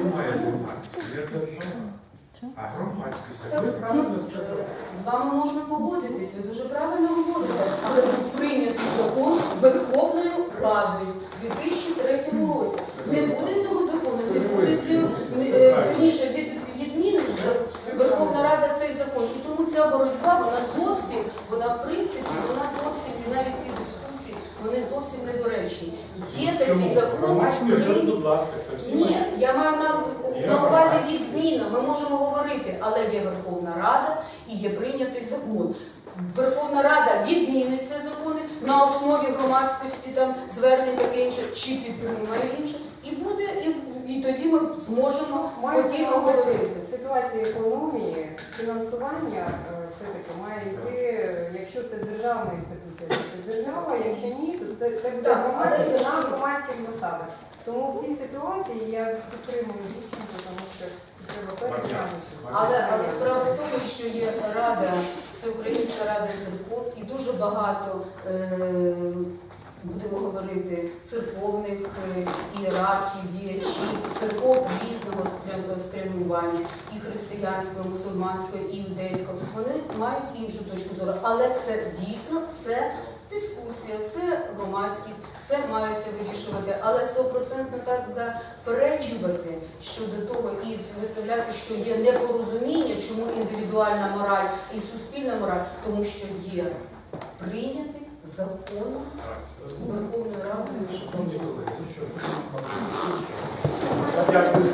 цим має займатися? Не держава, а громадськість. Як Ви правильно сказали. З вами можна погодитись, ви дуже правильно говорите, але був прийнятий закон Верховною Радою у 2003 році. Не буде цього закону, не буде цього, е, від, відмінить Верховна Рада цей закон. І тому ця боротьба, вона зовсім, вона в принципі, вона зовсім, і навіть ці дискусії, вони зовсім недоречні. Є такий закон. Суд, будь ласка, це всі Ні, мають. я маю на, на увазі відміна. Ми можемо говорити, але є Верховна Рада і є прийнятий закон. Верховна Рада відмінить ці закони на основі громадськості, там звернень таке інше, чи підтримає інше, і буде, і, і тоді ми зможемо спокійно говорити. В ситуації економії фінансування е, все-таки має йти, якщо це державна інституція, то це держава, якщо ні, то це, це буде Так, але- на громадських засадах. Тому в цій ситуації я підтримую Дівчинку, тому що треба переглянути. Але, але справа в тому, що є рада, Всеукраїнська рада церков, і дуже багато, е, будемо говорити, церковних е, ієрархів, діячів, церков різного спря- спрямування, і християнського, і мусульманського, і іудейського. Вони мають іншу точку зору, але це дійсно це дискусія, це громадськість. Це мається вирішувати, але стопроцентно так заперечувати щодо того і виставляти, що є непорозуміння, чому індивідуальна мораль і суспільна мораль, тому що є прийнятий законом. Шановні колеги, ну дякую.